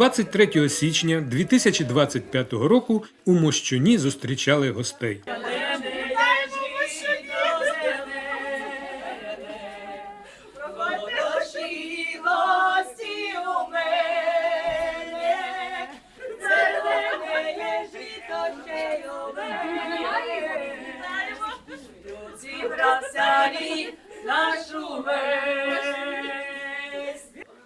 23 січня 2025 року у Мощуні зустрічали гостей. Хороші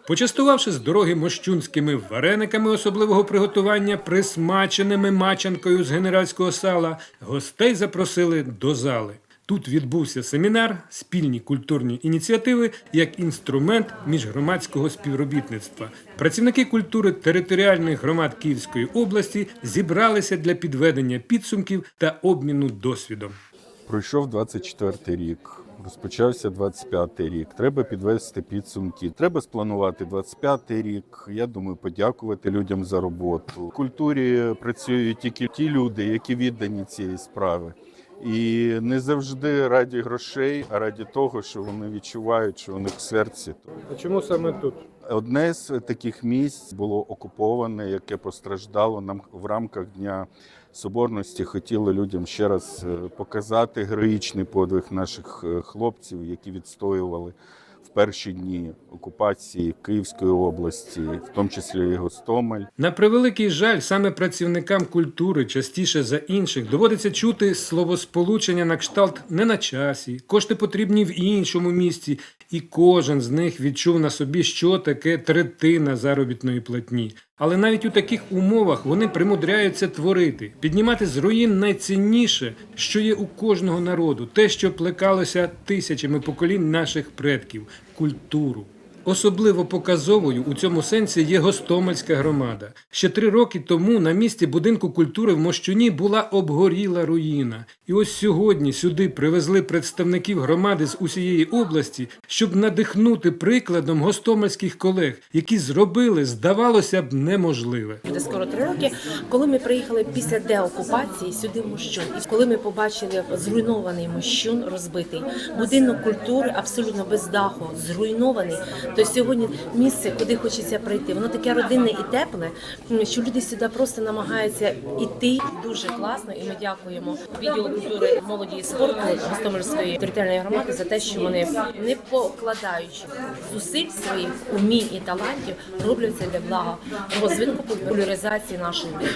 Почастувавши з дороги мощунськими варениками особливого приготування, присмаченими мачанкою з генеральського сала, гостей запросили до зали. Тут відбувся семінар спільні культурні ініціативи як інструмент міжгромадського співробітництва. Працівники культури територіальних громад Київської області зібралися для підведення підсумків та обміну досвідом. Пройшов 24 рік, розпочався 25-й рік. Треба підвести підсумки. Треба спланувати 25-й рік. Я думаю, подякувати людям за роботу. В культурі працюють тільки ті люди, які віддані цієї справи. І не завжди раді грошей, а раді того, що вони відчувають, що у них в серці. А чому саме тут? Одне з таких місць було окуповане, яке постраждало нам в рамках Дня Соборності. Хотіли людям ще раз е, показати героїчний подвиг наших е, хлопців, які відстоювали в перші дні окупації Київської області, в тому числі і Гостомель. На превеликий жаль, саме працівникам культури частіше за інших доводиться чути словосполучення на кшталт не на часі, кошти потрібні в іншому місці, і кожен з них відчув на собі, що таке третина заробітної платні. Але навіть у таких умовах вони примудряються творити, піднімати з руїн найцінніше, що є у кожного народу, те, що плекалося тисячами поколінь наших предків культуру. Особливо показовою у цьому сенсі є Гостомельська громада. Ще три роки тому на місці будинку культури в Мощуні була обгоріла руїна. І ось сьогодні сюди привезли представників громади з усієї області, щоб надихнути прикладом гостомельських колег, які зробили, здавалося б, неможливе. Буде скоро три роки, коли ми приїхали після деокупації сюди в Мощун. І коли ми побачили зруйнований Мощун, розбитий будинок культури, абсолютно без даху, зруйнований. То сьогодні місце, куди хочеться прийти, воно таке родинне і тепле, що люди сюди просто намагаються йти. Дуже класно, і ми дякуємо відділу культури, молоді і спорту Гостомельської територіальної громади за те, що вони не покладаючи зусиль своїх умінь і талантів, роблять це для блага розвитку популяризації нашої мови.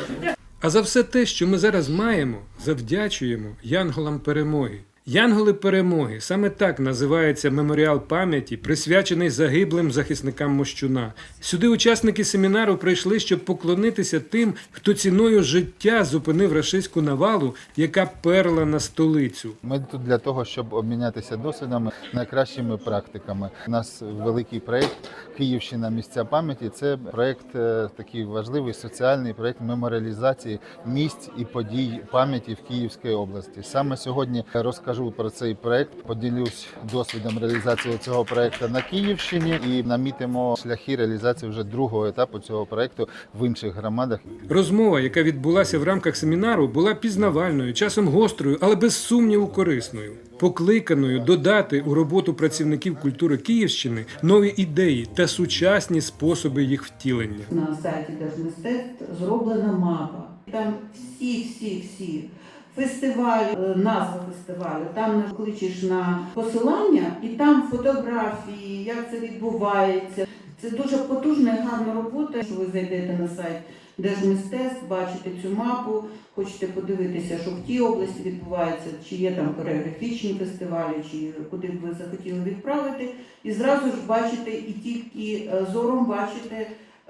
А за все те, що ми зараз маємо, завдячуємо янголам перемоги. Янголи перемоги саме так називається меморіал пам'яті, присвячений загиблим захисникам Мощуна. Сюди учасники семінару прийшли, щоб поклонитися тим, хто ціною життя зупинив рашистську навалу, яка перла на столицю. Ми тут для того, щоб обмінятися досвідами, найкращими практиками. У нас великий проєкт Київщина місця пам'яті. Це проєкт е, такий важливий соціальний проєкт меморіалізації місць і подій пам'яті в Київській області. Саме сьогодні розкажу про цей проєкт, поділюсь досвідом реалізації цього проєкту на Київщині і намітимо шляхи реалізації вже другого етапу цього проєкту в інших громадах. Розмова, яка відбулася в рамках семінару, була пізнавальною, часом гострою, але без сумніву корисною, покликаною додати у роботу працівників культури Київщини нові ідеї та сучасні способи їх втілення. На сайті Держмистецтв зроблена мапа. Там всі, всі, всі фестивалі, е, назва фестивалю. Там кличеш на посилання, і там фотографії, як це відбувається. Це дуже потужна і гарна робота. Що ви зайдете на сайт Держмистецтв, бачите цю мапу, хочете подивитися, що в тій області відбувається, чи є там хореографічні фестивалі, чи куди б ви захотіли відправити. І зразу ж бачите, і тільки е, зором бачите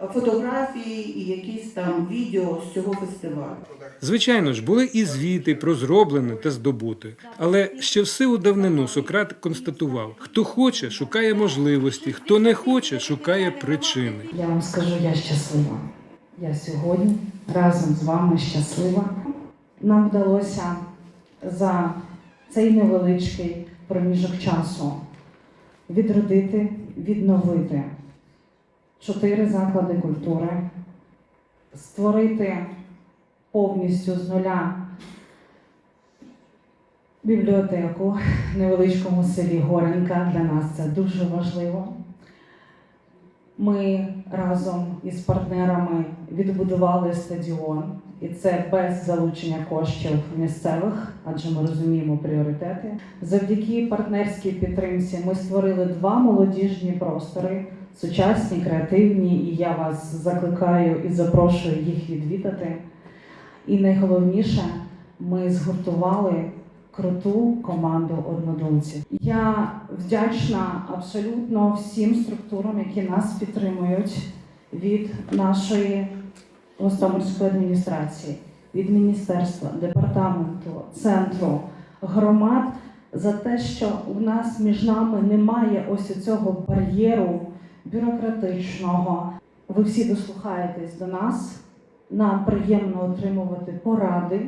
фотографії і якісь там відео з цього фестивалю. Звичайно ж, були і звіти про зроблене та здобуте. Але ще в сиву давнину Сократ констатував: хто хоче, шукає можливості, хто не хоче, шукає причини. Я вам скажу, я щаслива. Я сьогодні разом з вами щаслива. Нам вдалося за цей невеличкий проміжок часу відродити, відновити чотири заклади культури, створити повністю з нуля бібліотеку в невеличкому селі Горенка. Для нас це дуже важливо Ми разом із партнерами відбудували стадіон, і це без залучення коштів місцевих, адже ми розуміємо пріоритети. Завдяки партнерській підтримці ми створили два молодіжні простори, сучасні, креативні, і я вас закликаю і запрошую їх відвідати. І найголовніше, ми згуртували круту команду однодумців. Я вдячна абсолютно всім структурам, які нас підтримують від нашої Гостомельської адміністрації, від міністерства, департаменту, центру, громад за те, що в нас між нами немає ось цього бар'єру бюрократичного. Ви всі дослухаєтесь до нас. Нам приємно отримувати поради,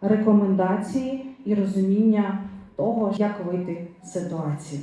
рекомендації і розуміння того, як вийти з ситуації.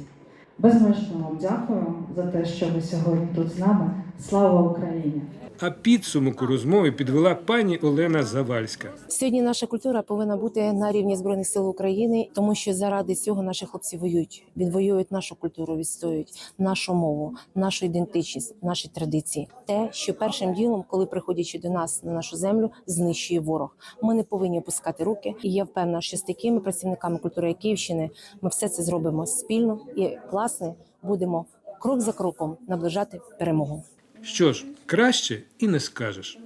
Безмежно вам дякую за те, що ви сьогодні тут з нами. Слава Україні! А підсумок у розмові підвела пані Олена Завальська. Сьогодні наша культура повинна бути на рівні збройних сил України, тому що заради цього наші хлопці воюють. Відвоюють нашу культуру, відстоюють нашу мову, нашу ідентичність, наші традиції. Те, що першим ділом, коли приходячи до нас на нашу землю, знищує ворог. Ми не повинні опускати руки. І я впевнена, що з такими працівниками культури Київщини ми все це зробимо спільно і власне будемо крок за кроком наближати перемогу. Що ж, краще і не скажеш.